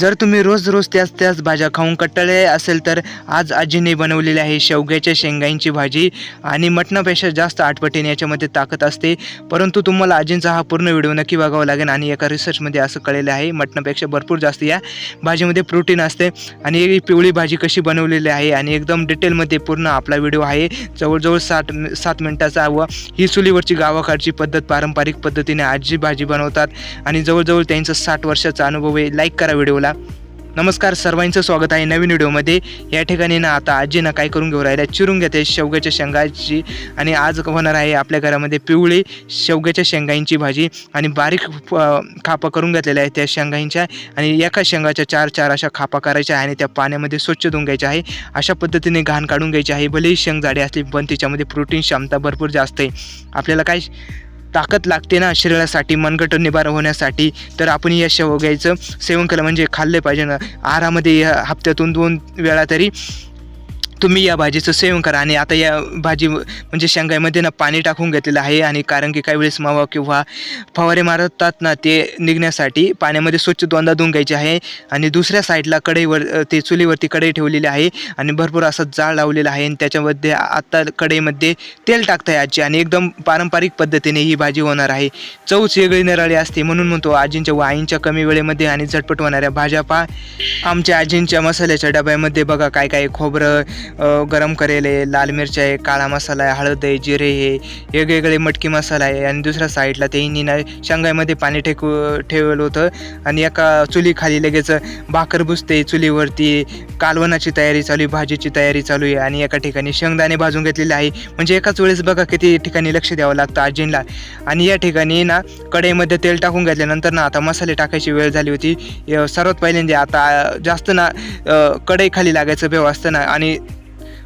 जर तुम्ही रोज रोज त्याच त्याच भाज्या खाऊन कट्टाळे असेल तर आज आजीने बनवलेली आहे शेवग्याच्या शेंगांची भाजी. आणि मटणापेक्षा जास्त आठपटीने याच्यामध्ये ताकद असते. परंतु तुम्हाला आजींचा हा पूर्ण व्हिडिओ नक्की बघावा लागेल आणि एका रिसर्चमध्ये असं कळलेलं आहे मटणापेक्षा भरपूर जास्त या भाजीमध्ये प्रोटीन असते. आणि ही पिवळी भाजी कशी बनवलेली आहे आणि एकदम डिटेलमध्ये पूर्ण आपला व्हिडिओ आहे. जवळजवळ साठ सात मिनटाचा व ही चुलीवरची गावाकडची पद्धत पारंपरिक पद्धतीने आजी भाजी बनवतात. आणि जवळजवळ त्यांचा साठ वर्षाचा अनुभव आहे. लाईक करा व्हिडिओला. नमस्कार सर्वांचं स्वागत आहे नवीन व्हिडिओमध्ये. या ठिकाणी ना आता आजीनं काय करून घेऊ राहिल्या? चिरून घेते शेवग्याच्या शेंगाची आणि आज होणार आहे आपल्या घरामध्ये पिवळी शेवग्याच्या शेंगाईंची भाजी आणि बारीक खापा करून घेतलेल्या आहेत त्या शेंगांच्या आणि एका शेंगाच्या चार चार अशा खापा करायच्या आहे आणि त्या पाण्यामध्ये स्वच्छ धुवून घ्यायच्या आहे. अशा पद्धतीने घाण काढून घ्यायची आहे. भलेही शेंग जाडी असली पण तिच्यामध्ये प्रोटीन क्षमता भरपूर जास्त आहे. आपल्याला काय ताकद लागते ना शरीरासाठी मनगट निवार होण्यासाठी. तर आपण या शेवग्याचं सेवन केलं म्हणजे खाल्ले पाहिजे ना. आहारामध्ये या हप्त्यातून दोन वेळा तरी तुम्ही या भाजीचं सेवन करा आणि आता या भाजी म्हणजे शेंगाईमध्ये ना पाणी टाकून घेतलेलं आहे आणि कारण की काही वेळेस मावा किंवा फवारे मारतात ना ते निघण्यासाठी पाण्यामध्ये स्वच्छ दोनदा धुवून घ्यायचे आहे. आणि दुसऱ्या साईडला कढईवर ते चुलीवरती कढई ठेवलेली आहे आणि भरपूर असं जाळ लावलेलं आहे आणि त्याच्यामध्ये आता कढईमध्ये तेल टाकताय आजी आणि एकदम पारंपरिक पद्धतीने ही भाजी होणार आहे. चवच वेगळी निराळी असते म्हणून म्हणतो आजींच्या व आईंच्या कमी वेळेमध्ये आणि झटपट होणाऱ्या भाज्या पा आमच्या आजींच्या मसाल्याच्या डब्यामध्ये बघा काय काय खोबरं गरम करेल आहे लाल मिरची आहे काळा मसाला आहे हळद आहे जिरे आहे वेगवेगळे मटकी मसाला आहे आणि दुसऱ्या साईडला ते ना शेंगामध्ये पाणी ठेकू ठेवलं होतं. आणि एका चुलीखाली लगेच भाकर बुजते चुलीवरती कालवणाची तयारी चालू आहे भाजीची तयारी चालू आहे आणि एका ठिकाणी शेंगदाणे भाजून घेतलेले आहे. म्हणजे एकाच वेळेस बघा किती ठिकाणी लक्ष द्यावं लागतं आजींना आणि या ठिकाणी ना कढईमध्ये तेल टाकून घेतल्यानंतर ना आता मसाले टाकायची वेळ झाली होती. सर्वात पहिल्यांदा आता जास्त ना कढईखाली लागायचं बेव असतं ना आणि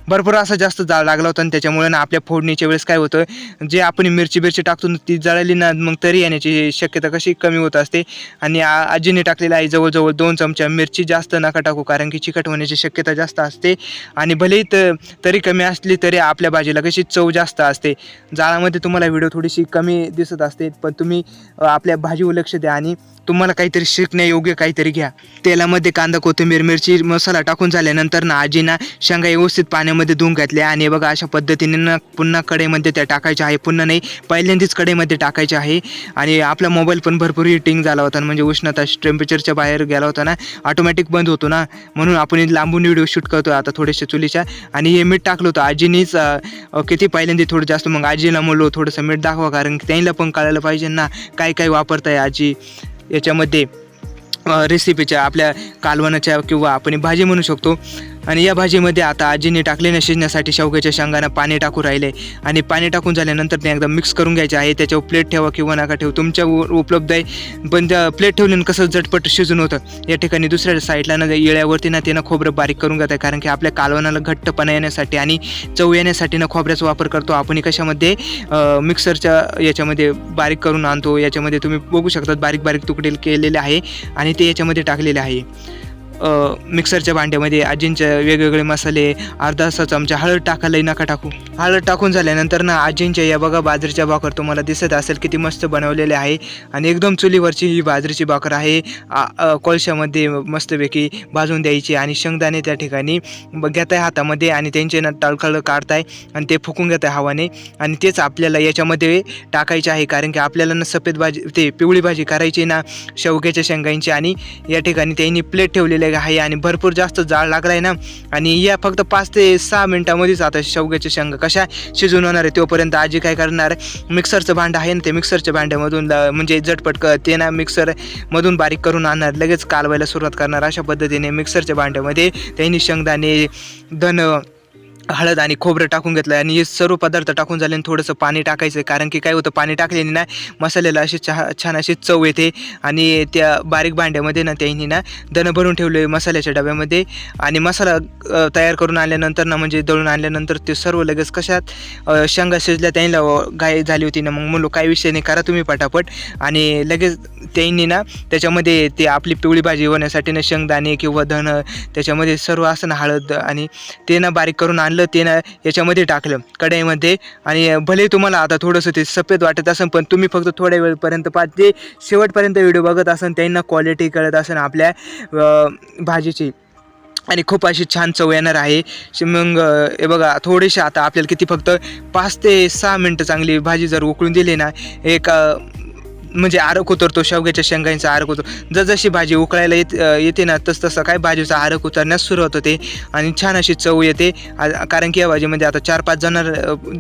भरपूर असा जास्त जाळ लागला होता आणि त्याच्यामुळे ना आपल्या फोडणीच्या वेळेस काय होतं जे आपण मिरची बिरची टाकतो ती जळाली ना मग तरी येण्याची शक्यता कशी कमी होत असते. आणि आजीने टाकलेलं आहे जवळजवळ दोन चमचा. मिरची जास्त नका टाकू कारण की चिकट होण्याची शक्यता जास्त असते. आणि भलेही त तरी कमी असली तरी आपल्या भाजीला कशी चव जास्त असते. जाळामध्ये तुम्हाला व्हिडिओ थोडीशी कमी दिसत असते पण तुम्ही आपल्या भाजीवर लक्ष द्या आणि तुम्हाला काहीतरी शिकण्यायोग्य काहीतरी घ्या. तेलामध्ये कांदा कोथिंबीर मिरची मसाला टाकून झाल्यानंतर ना आजीना शेंगा व्यवस्थित पाण्यामध्ये धुवून घातले आणि बघा अशा पद्धतीने ना पुन्हा कढईमध्ये त्या टाकायच्या आहे. पुन्हा नाही पहिल्यांदाच कढईमध्ये टाकायचे आहे. आणि आपला मोबाईल पण भरपूर हिटिंग झाला होता. म्हणजे उष्णता टेम्परेचरच्या बाहेर गेला होता ना ऑटोमॅटिक बंद होतो ना. म्हणून आपण लांबून व्हिडिओ शूट करतो आता थोडेसे चुलीच्या. आणि हे मीठ टाकलं होतं. आजीनीच किती पहिल्यांदा थोडं जास्त मग आजीला म्हणलो थोडंसं मीठ दाखवा कारण त्यांना पण कळायला पाहिजे ना काय काय वापरताय आजी. याच्यामध्ये रेसिपीच्या आपल्या कालवणाच्या किंवा आपण भाजी म्हणू शकतो. आणि या भाजीमध्ये आता आजीने टाकले ना शिजण्यासाठी शेवग्याच्या शेंगांना पाणी टाकून राहिले. आणि पाणी टाकून झाल्यानंतर ते एकदम मिक्स करून घ्यायचे आहे. त्याच्यावर प्लेट ठेवा किंवा नका ठेवू. तुमच्या उपलब्ध आहे. पण त्या प्लेट ठेवल्यानं कसं झटपट शिजून होतं. या ठिकाणी दुसऱ्या साईडला ना येळ्यावरती ना त्यानं खोबरं बारीक करून घेत आहे कारण की आपल्या कालवणाला घट्टपणा येण्यासाठी आणि चव येण्यासाठी ना खोबऱ्याचा वापर करतो. आपण कशामध्ये मिक्सरच्या याच्यामध्ये बारीक करून आणतो. याच्यामध्ये तुम्ही बघू शकतात बारीक बारीक तुकडे केलेले आहे. आणि ते याच्यामध्ये टाकलेले आहे. मिक्सरच्या भांड्यामध्ये आजींचे वेगवेगळे मसाले अर्धा असा चमचा हळद टाकायलाही नका टाकू. हळद टाकून झाल्यानंतर ना आजींच्या या बघा बाजरीच्या भाकर तुम्हाला दिसत असेल किती मस्त बनवलेले आहे. आणि एकदम चुलीवरची ही बाजरीची भाकर आहे. आ- कोळशामध्ये मस्तपैकी भाजून द्यायची आणि शेंगदाणे त्या ठिकाणी घेताय हातामध्ये आणि त्यांचे ना टळखळ काढताय आणि ते फुकून घेताय हवाने. आणि तेच आपल्याला याच्यामध्ये टाकायचे आहे कारण की आपल्याला ना सफेद भाजी ते पिवळी भाजी करायची ना शेवग्याच्या शेंगांची. आणि या ठिकाणी त्यांनी प्लेट ठेवलेले आहे आणि भरपूर जास्त जाळ लागला आहे ना. आणि या फक्त पाच ते सहा मिनटामध्येच आता शेवग्याच्या शेंगा कशा शिजून होणार आहे तोपर्यंत आजी काय करणार? मिक्सरचं भांडं आहे ना ते मिक्सरच्या भांड्यामधून म्हणजे झटपट क ते ना मिक्सरमधून बारीक करून आणणार लगेच कालवायला सुरुवात करणार. अशा पद्धतीने मिक्सरच्या भांड्यामध्ये त्यांनी शेंगदाणे धन हळद आणि खोबरं टाकून घेतलं आणि हे सर्व पदार्थ टाकून झाले आणि थोडंसं पाणी टाकायचं कारण की काय होतं पाणी टाकल्याने ना मसाल्याला अशी चहा छान अशी चव येते आणि त्या बारीक भांड्यामध्ये ना त्यांनी ना दणं भरून ठेवले मसाल्याच्या डब्यामध्ये आणि मसाला तयार करून आणल्यानंतर ना म्हणजे दळून आणल्यानंतर ते सर्व लगेच कशात शेंगा शिजल्या त्यांना गाय झाली होती ना मग म्हणलो काय विषय नाही करा तुम्ही पटापट आणि लगेच त्यांनी ना त्याच्यामध्ये ते आपली पिवळी भाजी होण्यासाठी ना शेंगदाणे किंवा धन त्याच्यामध्ये सर्व असं ना हळद आणि ते ना बारीक करून आणलं आणलं ते ना याच्यामध्ये टाकलं कढईमध्ये. आणि भले तुम्हाला आता थोडंसं ते सफेद वाटत असेल पण तुम्ही फक्त थोड्या वेळपर्यंत पाच ते शेवटपर्यंत व्हिडिओ बघत असेल त्यांना क्वालिटी कळत असेल आपल्या भाजीची. आणि खूप अशी छान चव येणार आहे. मग हे बघा थोडेसे आता आपल्याला किती फक्त पाच ते सहा मिनटं चांगली भाजी जर उकळून दिली ना एक म्हणजे आरक उतरतो शेवग्याच्या शेंगांचा आरक उतरतो. जसजशी भाजी उकळायला येत येते ना तस तसं काय भाजीचा आरक उतरण्यास सुरुवात होते आणि छान अशी चव येते. आ- कारण की या भाजीमध्ये आता चार पाच जण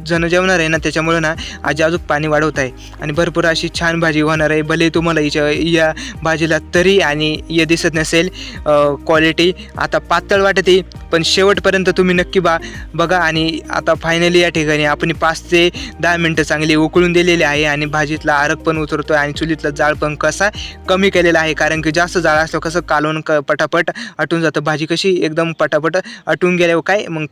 जण जेवणार आहे ना त्याच्यामुळं ना आजी अजून पाणी वाढवत आहे. आणि भरपूर अशी छान भाजी होणार आहे. भले तुम्हाला हिच्या या भाजीला तरी आणि हे दिसत नसेल क्वालिटी आता पातळ वाटते. पण शेवटपर्यंत तुम्ही नक्की बा बघा आणि आता फायनली या ठिकाणी आपण पाच ते दहा मिनटं चांगली उकळून दिलेली आहे आणि भाजीतला आरग पण उतरतो आहे आणि चुलीतला जाळ पण कसा कमी केलेला आहे. कारण की जास्त जाळ असलं कसं कालवून क पटापट आटून जातं. भाजी कशी एकदम पटापट आटून गेल्यावर काय? मग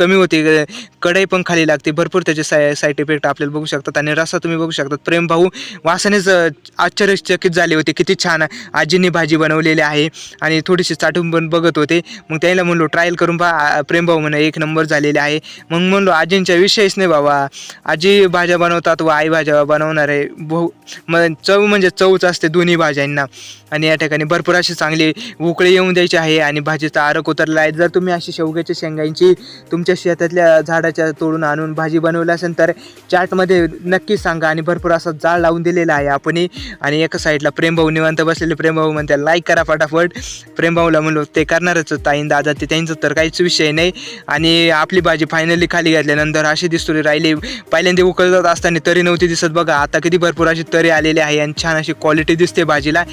कमी होते कढई पण खाली लागते भरपूर त्याचे साय साईड इफेक्ट आपल्याला बघू शकतात आणि रसा तुम्ही बघू शकतात. प्रेम भाऊ वासानेच आश्चर्यचकित झाले होते किती छान आजींनी भाजी बनवलेली आहे आणि थोडीशी चाटून पण बघत होते. मग त्याला म्हणलो ट्रायल करून पहा प्रेम भाऊ म्हणे एक नंबर झालेले आहे. मग म्हणलो आजींच्या विषयच नाही बाबा. आजी भाज्या बनवतात व आई भाज्या बनवणार आहे भाऊ मग चव म्हणजे चवच असते दोन्ही भाज्यांना. आणि या ठिकाणी भरपूर अशी चांगली उकळी येऊन द्यायची आहे आणि भाजीचा आरक उतरला आहे. जर तुम्ही अशी शेवग्याच्या शेंगांची तुमच्या शेतातल्या झाडाच्या तोडून आणून भाजी बनवली असेल तर चाटमध्ये नक्की सांगा आणि भरपूर असा जाळ लावून दिलेला आहे आपणही. आणि एका साईडला प्रेमभाऊ निवांत बसलेले. प्रेमभाऊ म्हणते लाईक करा फटाफट. प्रेमभाऊला म्हणलो ते करणारच ताईन दादा ते त्यांचं तर काहीच विषय नाही. आणि आपली भाजी फायनली खाली घातल्यानंतर अशी दिसतो राहिली. पहिल्यांदा उकळत असताना तरी नव्हती दिसत. बघा आता किती भरपूर अशी तरी आलेली आहे आणि छान अशी क्वालिटी दिसते भाजीला.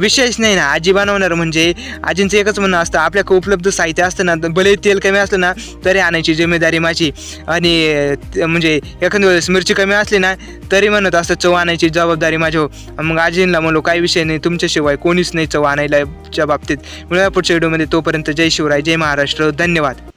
विषयच नाही ना आजी बनवणार म्हणजे आजींचं एकच म्हणणं असतं आपल्याकडे उपलब्ध साहित्य असतं ना भले तेल कमी असलं ना तरी आणायची. जिम्मेदारी माझी. आणि म्हणजे एखाद्या वेळेस मिरची कमी असली ना तरी म्हणत असं चव आणायची जबाबदारी माझी हो. मग आजींना म्हणलो काही विषय नाही तुमच्याशिवाय कोणीच नाही चव आणायला च्या बाबतीत. मिळूया पुढच्या व्हिडिओमध्ये तोपर्यंत जय शिवराय जय महाराष्ट्र धन्यवाद.